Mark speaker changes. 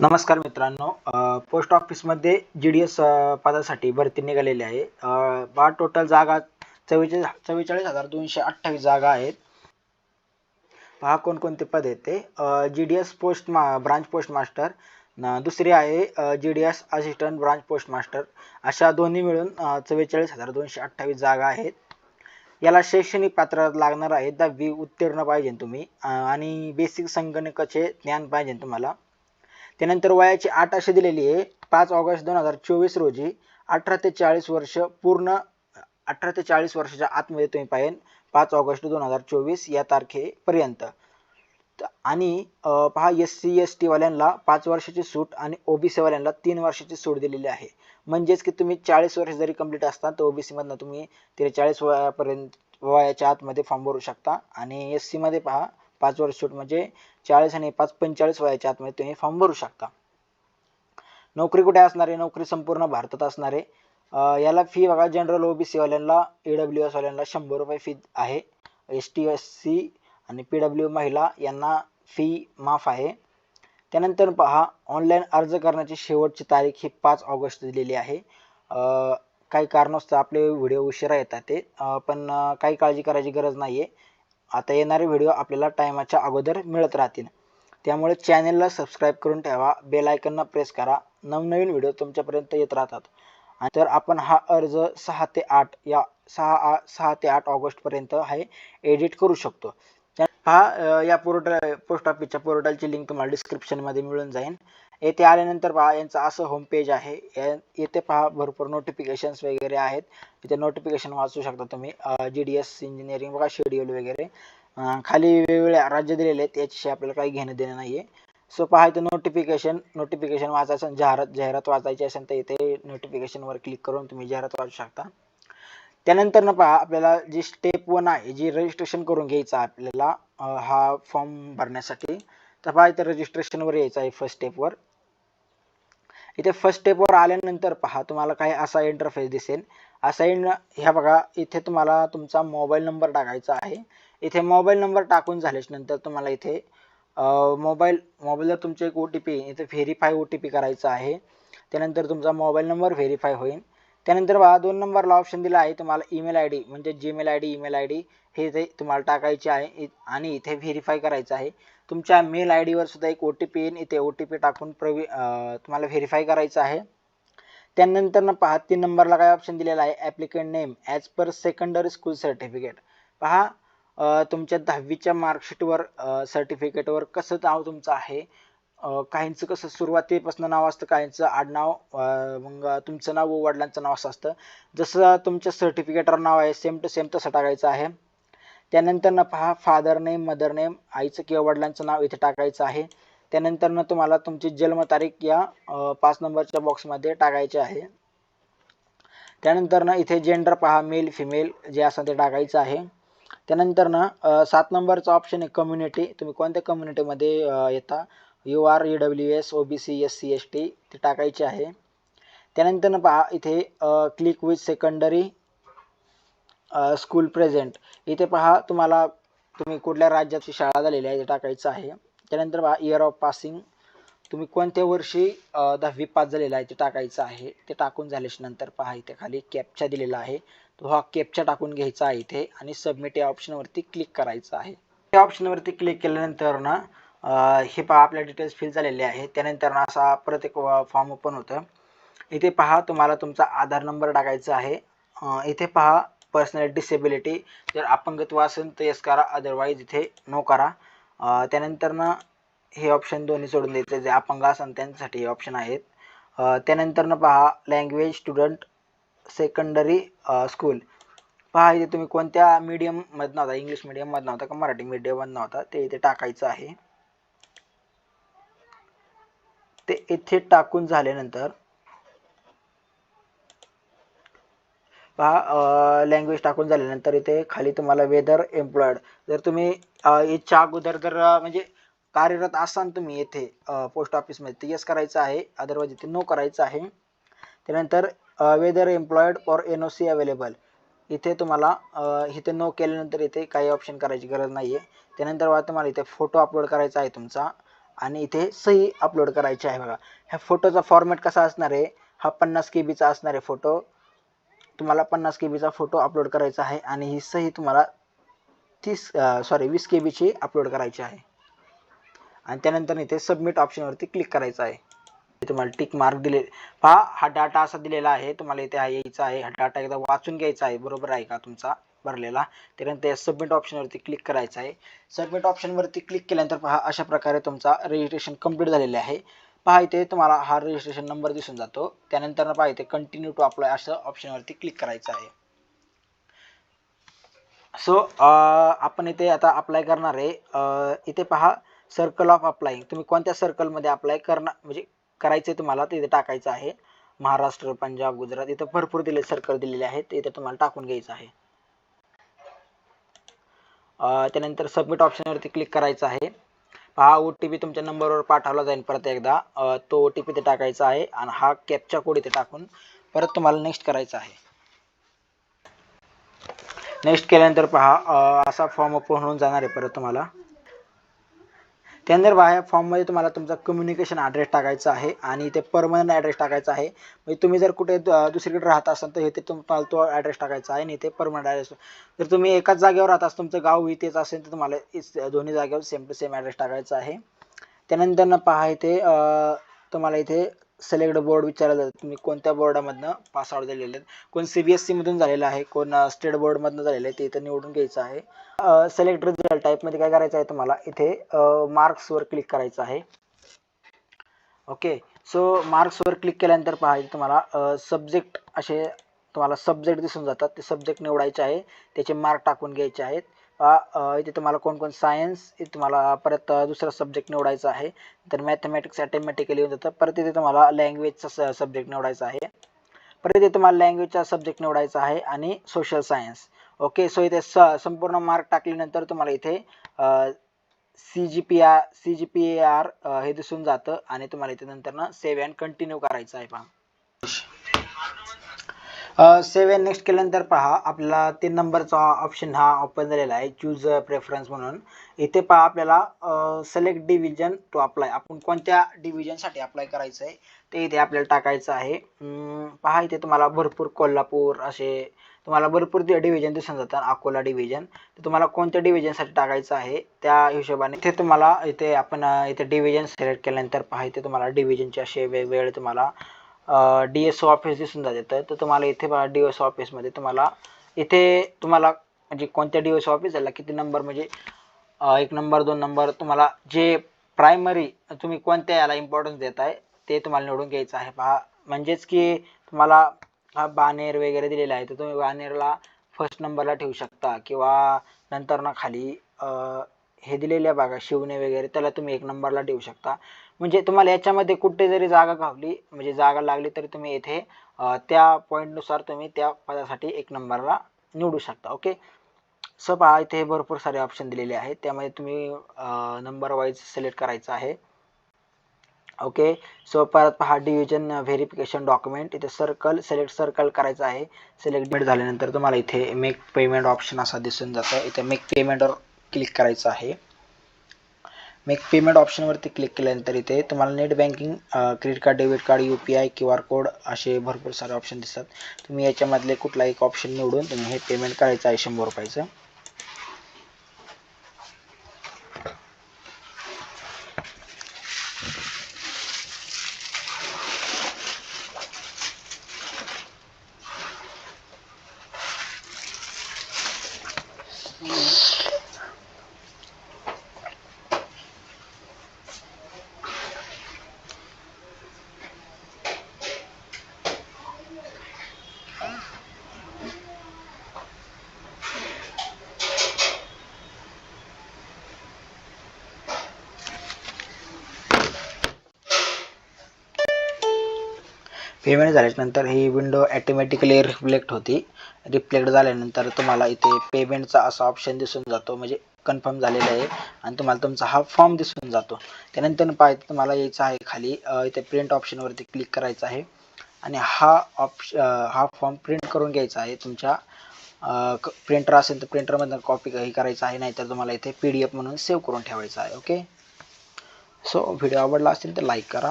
Speaker 1: नमस्कार मित्रांनो पोस्ट ऑफिसमध्ये जी डी एस पदासाठी भरती निघालेली आहे. बा टोटल जागा चव्वेचाळीस चव्वेचाळीस हजार दोनशे अठ्ठावीस जागा आहेत. पहा कोणकोणते पद आहेत ते. जी डी एस पोस्ट मा ब्रांच पोस्ट मास्टर दुसरी आहे G D S assistant branch post master अशा दोन्ही मिळून चव्वेचाळीस हजार दोनशे अठ्ठावीस जागा आहेत. याला शैक्षणिक पात्रात लागणार आहे दहावी उत्तीर्ण पाहिजे तुम्ही. आणि बेसिक संगणकाचे ज्ञान पाहिजे तुम्हाला. त्यानंतर वयाची आठ अशी दिलेली आहे. पाच ऑगस्ट दोन हजार चोवीस रोजी अठरा ते चाळीस वर्ष पूर्ण अठरा ते चाळीस वर्षाच्या आतमध्ये तुम्ही पाहिजे पाच ऑगस्ट दोन हजार चोवीस या तारखेपर्यंत. त- आणि पहा एस सी एस टी वाल्यांना पाच वर्षाची सूट आणि ओबीसी वाल्यांना तीन वर्षाची सूट दिलेली आहे. म्हणजेच की तुम्ही चाळीस वर्ष जरी कंप्लीट असता तर ओबीसी मधनं तुम्ही त्रेचाळीस वयापर्यंत वयाच्या आतमध्ये फॉर्म भरू शकता. आणि एस सी मध्ये पहा पाच वर्ष सूट म्हणजे चाळीस आणि पाच पंचेचाळीस वयाच्या आतमध्ये तुम्ही फॉर्म भरू शकता. नोकरी कुठे असणारे? नोकरी संपूर्ण भारतात असणारे. याला फी बघा जनरल ओबीसी वाल्यांना ई डब्ल्यू एस वाल्यांना शंभर रुपये फी आहे. एस टी एस सी आणि पी डब्ल्यू महिला यांना फी माफ आहे. त्यानंतर पहा ऑनलाईन अर्ज करण्याची शेवटची तारीख ही पाच ऑगस्ट दिलेली आहे. अं, काही कारणास्तव आपले व्हिडिओ उशिरा येतात ते. पण काही काळजी करायची गरज नाही आहे आता येणारे व्हिडिओ आपल्याला टायमाच्या अगोदर मिळत राहतील. त्यामुळे चॅनेलला सबस्क्राईब करून ठेवा बेल आयकनला प्रेस करा. नवनवीन व्हिडिओ तुमच्यापर्यंत येत राहतात. आणि तर आपण हा अर्ज सहा ते आठ या सहा आ- सहा ते आठ ऑगस्टपर्यंत हे एडिट करू शकतो. हा या पोर्टल पोस्ट ऑफिसच्या पोर्टलची लिंक तुम्हाला डिस्क्रिप्शनमध्ये मिळून जाईल. येथे आल्यानंतर पहा यांचं असं होम पेज आहे. येथे पहा भरपूर नोटिफिकेशन्स वगैरे आहेत. इथे नोटिफिकेशन वाचू शकता तुम्ही. जी डी एस इंजिनिअरिंग बघा शेड्यूल वगैरे. खाली वेगवेगळ्या राज्य दिलेले आहेत याच्याशी आपल्याला काही घेणं देणं नाही आहे सो पहा इथे नोटिफिकेशन नोटिफिकेशन वाचायचं जाहिरात जाहिरात वाचायची असेल तर इथे नोटिफिकेशनवर क्लिक करून तुम्ही जाहिरात वाचू शकता. त्यानंतर ना पहा आपल्याला जी स्टेप वन आहे जी रजिस्ट्रेशन करून घ्यायचं आहे आपल्याला हा फॉर्म भरण्यासाठी पहा इथे रजिस्ट्रेशनवर यायचं आहे फर्स्ट स्टेपवर इथे फर्स्ट स्टेपवर आल्यानंतर पहा तुम्हाला काही असा इंटरफेस दिसेल. असाइन ह्या बघा इथे तुम्हाला तुमचा मोबाईल नंबर टाकायचा आहे. इथे मोबाईल नंबर टाकून झाल्याच्यानंतर तुम्हाला इथे मोबाईल मोबाईलवर तुमचे एक ओ टी पी इथे व्हेरीफाय ओ टी पी करायचा आहे. त्यानंतर तुमचा मोबाईल नंबर व्हेरीफाय होईल. त्यानंतर बघा दोन नंबरला ऑप्शन दिला आहे तुम्हाला ईमेल आय डी म्हणजे Gmail I D email I D हे इथे तुम्हाला टाकायचे आहे. आणि इथे व्हेरीफाय करायचं आहे. तुमच्या मेल आय डीवर सुद्धा एक ओ टी पी येईन. इथे ओ टी पी टाकून प्रवी तुम्हाला व्हेरीफाय करायचं आहे. त्यानंतर ना पहा तीन नंबरला काय ऑप्शन दिलेला आहे? Applicant name as per secondary school certificate पहा तुमच्या दहावीच्या मार्कशीटवर सर्टिफिकेटवर कसं नाव तुमचं आहे? काहींचं कसं सुरुवातीपासून नाव असतं काहींचं आडनाव मग तुमचं नाव व वडिलांचं नाव असं असतं. जसं तुमच्या सर्टिफिकेटवर नाव आहे सेम टू सेम तसं टाकायचं आहे. त्यानंतर ना पहा फादर नेम मदर नेम आईचं किंवा वडिलांचं नाव इथे टाकायचं आहे. त्यानंतर ना तुम्हाला तुमची जन्मतारीख या पाच नंबरच्या बॉक्समध्ये टाकायचे आहे. त्यानंतर ना इथे जेंडर पहा मेल फिमेल जे असं ते टाकायचं आहे. त्यानंतर ना सात नंबरचा ऑप्शन आहे कम्युनिटी तुम्ही कोणत्या कम्युनिटीमध्ये येता? U R E W S O B C S C S T ते टाकायचे आहे. त्यानंतर ना पहा इथे click with secondary school present इथे पहा तुम्हाला तुम्ही कुठल्या राज्याची शाळा झालेली आहे ते टाकायचं आहे. त्यानंतर पहा इयर ऑफ पासिंग तुम्ही कोणत्या वर्षी दहावी पास झालेला आहे ते टाकायचं आहे. ते टाकून झाल्याच्यानंतर पहा इथे खाली कॅपचा दिलेला आहे. तो हा कॅपचा टाकून घ्यायचा आहे इथे आणि सबमिट या ऑप्शनवरती क्लिक करायचं आहे. या ऑप्शनवरती क्लिक केल्यानंतर ना हे पहा आपल्या डिटेल्स फिल झालेले आहे. त्यानंतर ना असा परत एक फॉर्म ओपन होतं. इथे पहा तुम्हाला तुमचा आधार नंबर टाकायचा आहे. इथे पहा पर्सनल डिसेबिलिटी जर अपंगत्व असेल तर येस करा अदरवाईज इथे नो करा. त्यानंतरनं हे ऑप्शन दोन्ही सोडून द्यायचे जे अपंग असेल त्यांच्यासाठी हे ऑप्शन आहेत. त्यानंतरनं पहा लँग्वेज स्टुडंट सेकंडरी स्कूल पहा इथे तुम्ही कोणत्या मीडियममधनं होता? इंग्लिश मीडियममधनं होता का मराठी मीडियममधनं होता? ते इथे टाकायचं आहे. ते इथे टाकून झाल्यानंतर पहा लँग्वेज टाकून झाल्यानंतर इथे खाली तुम्हाला वेदर एम्प्लॉयड जर तुम्ही याच्या अगोदर जर म्हणजे कार्यरत असाल तुम्ही येथे पोस्ट ऑफिसमध्ये तर येस करायचं आहे. अदरवाईज इथे नो करायचं आहे. त्यानंतर whether employed for N O C available इथे तुम्हाला इथे नो केल्यानंतर इथे काही ऑप्शन करायची गरज नाही आहे त्यानंतर बघा तुम्हाला इथे फोटो अपलोड करायचा आहे तुमचा. आणि इथे सही अपलोड करायची आहे बघा. ह्या फोटोचा फॉर्मॅट कसा असणार आहे? हा पन्नास के बीचा असणार आहे फोटो तुम्हाला पन्नास के बीचा फोटो अपलोड करायचा आहे आणि ही सही तुम्हाला तीस सॉरी वीस के बीची अपलोड करायची आहे. आणि त्यानंतर इथे सबमिट ऑप्शनवरती क्लिक करायचं आहे. तुम्हाला टिक मार्क दिले पहा हा डाटा असा दिलेला आहे तुम्हाला इथे यायचा आहे हा डाटा एकदा वाचून घ्यायचा आहे बरोबर आहे का तुमचा? भरलेला. त्यानंतर सबमिट ऑप्शनवरती क्लिक करायचं आहे. सबमिट ऑप्शनवरती क्लिक केल्यानंतर पहा अशा प्रकारे तुमचा रजिस्ट्रेशन कंप्लीट झालेले आहे. पहा इथे तुम्हाला हा रजिस्ट्रेशन नंबर दिसून जातो. त्यानंतर पहा इथे कंटिन्यू टू अप्लाय असं ऑप्शनवरती क्लिक करायचं आहे. सो आपण इथे आता अप्लाय करणार आहे. इथे पहा सर्कल ऑफ अप्लाईंग तुम्ही कोणत्या सर्कलमध्ये अप्लाय करणार म्हणजे करायचं आहे तुम्हाला तिथे टाकायचं आहे. महाराष्ट्र पंजाब गुजरात इथं भरपूर दिले सर्कल दिलेले आहेत. इथे तुम्हाला टाकून घ्यायचं आहे. त्यानंतर सबमिट ऑप्शनवरती क्लिक करायचं आहे. हा ओ टी पी तुमच्या नंबरवर पाठवला जाईल परत एकदा. तो ओ टी पी ते टाकायचा आहे आणि हा कॅपचा कोड इथे टाकून परत तुम्हाला नेक्स्ट करायचा आहे. नेक्स्ट केल्यानंतर पहा असा फॉर्म ओपन होऊन जाणार आहे परत तुम्हाला. त्यानंतर बाहेर फॉर्ममध्ये तुम्हाला तुमचा कम्युनिकेशन ॲड्रेस टाकायचा आहे आणि इथे परमनंट ॲड्रेस टाकायचा आहे. म्हणजे तुम्ही जर कुठे द- दुसरीकडे राहत असाल तर इथे तुम्हाला तो ॲड्रेस टाकायचा आहे आणि इथे परमनंट ॲड्रेस जर तुम्ही एकाच जागेवर राहत असाल तुमचं गाव इथेच असेल तर तुम्हाला दोन्ही जागेवर सेम टू सेम ॲड्रेस टाकायचा आहे. त्यानंतर पहा इथे तुम्हाला इथे सिलेक्ट बोर्ड विचारलं जातं तुम्ही कोणत्या बोर्डामधनं पास आउट झालेले आहेत? कोण सी बी एस सीमधून झालेलं आहे? कोण स्टेट बोर्डमधनं झालेलं आहे? ते इथं निवडून घ्यायचं आहे. सिलेक्ट रिझल्ट टाईपमध्ये काय करायचं आहे तुम्हाला? इथे मार्क्सवर क्लिक करायचं आहे. ओके सो मार्क्सवर क्लिक केल्यानंतर पाहायचं तुम्हाला सब्जेक्ट असे तुम्हाला सब्जेक्ट दिसून जातात. ते सब्जेक्ट निवडायचे आहे. त्याचे मार्क टाकून घ्यायचे आहेत. इथे तुम्हाला कोणकोण सायन्स इथे तुम्हाला परत दुसरा सब्जेक्ट निवडायचा आहे. तर मॅथमॅटिक्स ॲटोमॅटिकली येऊन जातं. परत इथे तुम्हाला लँग्वेजचा सब्जेक्ट निवडायचा आहे. परत इथे तुम्हाला लँग्वेजचा सब्जेक्ट निवडायचा आहे आणि सोशल सायन्स ओके सो इथे स संपूर्ण मार्क टाकल्यानंतर तुम्हाला इथे C G P R C G P A R हे दिसून जातं आणि तुम्हाला इथे नंतर ना सेव्ह अँड कंटिन्यू करायचं आहे पहा. सेव्ह अँड नेक्स्ट केल्यानंतर पहा आपला तीन नंबरचा ऑप्शन हा ओपन झालेला आहे चूज प्रेफरन्स म्हणून. इथे पहा आपल्याला सिलेक्ट डिव्हिजन टू अप्लाय आपण कोणत्या डिव्हिजनसाठी अप्लाय करायचं आहे ते इथे आपल्याला टाकायचं आहे. पहा इथे तुम्हाला भरपूर कोल्हापूर असे तुम्हाला भरपूर डिव्हिजन दिसून जातात अकोला डिव्हिजन तर तुम्हाला कोणत्या डिव्हिजनसाठी टाकायचं आहे त्या हिशोबाने इथे तुम्हाला इथे आपण इथे डिव्हिजन सिलेक्ट केल्यानंतर पहा इथे तुम्हाला डिव्हिजनचे असे वेगवेगळे तुम्हाला डी एस ओ ऑफिस दिसून जाते. तर तुम्हाला इथे बघा डी एस ऑफिसमध्ये तुम्हाला इथे तुम्हाला म्हणजे कोणत्या डी एस ऑफिस झाला किती नंबर म्हणजे एक नंबर दोन नंबर तुम्हाला जे प्रायमरी तुम्ही कोणत्या याला इम्पॉर्टन्स देत आहे ते तुम्हाला निवडून घ्यायचं आहे. पहा म्हणजेच की तुम्हाला हा बानेर वगैरे दिलेला आहे. तर तुम्ही बानेरला फर्स्ट नंबरला ठेवू शकता. किंवा नंतर ना खाली हे दिलेले आहे बघा शिवणे वगैरे त्याला तुम्ही एक नंबरला देऊ शकता. म्हणजे तुम्हाला याच्यामध्ये कुठे जरी जागा गावली म्हणजे जागा लागली तरी तुम्ही इथे त्या पॉईंटनुसार तुम्ही त्या पदासाठी एक नंबरला निवडू शकता ओके सो पहा इथे भरपूर सारे ऑप्शन दिलेले आहेत. त्यामध्ये तुम्ही नंबर वाईज सिलेक्ट करायचं आहे. ओके सो परत पहा डिव्हिजन व्हेरिफिकेशन डॉक्युमेंट इथे सर्कल सिलेक्ट सर्कल करायचं आहे. सिलेक्ट झाल्यानंतर तुम्हाला इथे मेक पेमेंट ऑप्शन असा दिसून जातं इथे मेक पेमेंटवर क्लिक करायचं आहे. मेक पेमेंट ऑप्शनवरती क्लिक केल्यानंतर इथे तुम्हाला net banking credit card debit card U P I Q R code असे भरपूर सारे ऑप्शन दिसतात. तुम्ही याच्यामधले कुठला एक ऑप्शन निवडून तुम्ही हे पेमेंट करायचं आहे शंभर रुपयाचं. पेमेंट झाल्यानंतर ही विंडो ॲटोमॅटिकली रिफ्लेक्ट होती. रिफ्लेक्ट झाल्यानंतर तुम्हाला इथे पेमेंटचा असा ऑप्शन दिसून जातो म्हणजे कन्फर्म झालेला आहे. आणि तुम्हाला तुमचा हा फॉर्म दिसून जातो. त्यानंतर पाहिजे तुम्हाला यायचं आहे खाली. इथे प्रिंट ऑप्शनवरती क्लिक करायचं आहे. आणि हा ऑप्श हा फॉर्म प्रिंट करून घ्यायचा आहे तुमच्या. प्रिंटर असेल तर प्रिंटरमधनं कॉपी हे करायचं आहे नाहीतर तुम्हाला इथे पी डी एफ म्हणून सेव्ह करून ठेवायचं आहे ओके सो व्हिडिओ आवडला असेल तर लाईक करा.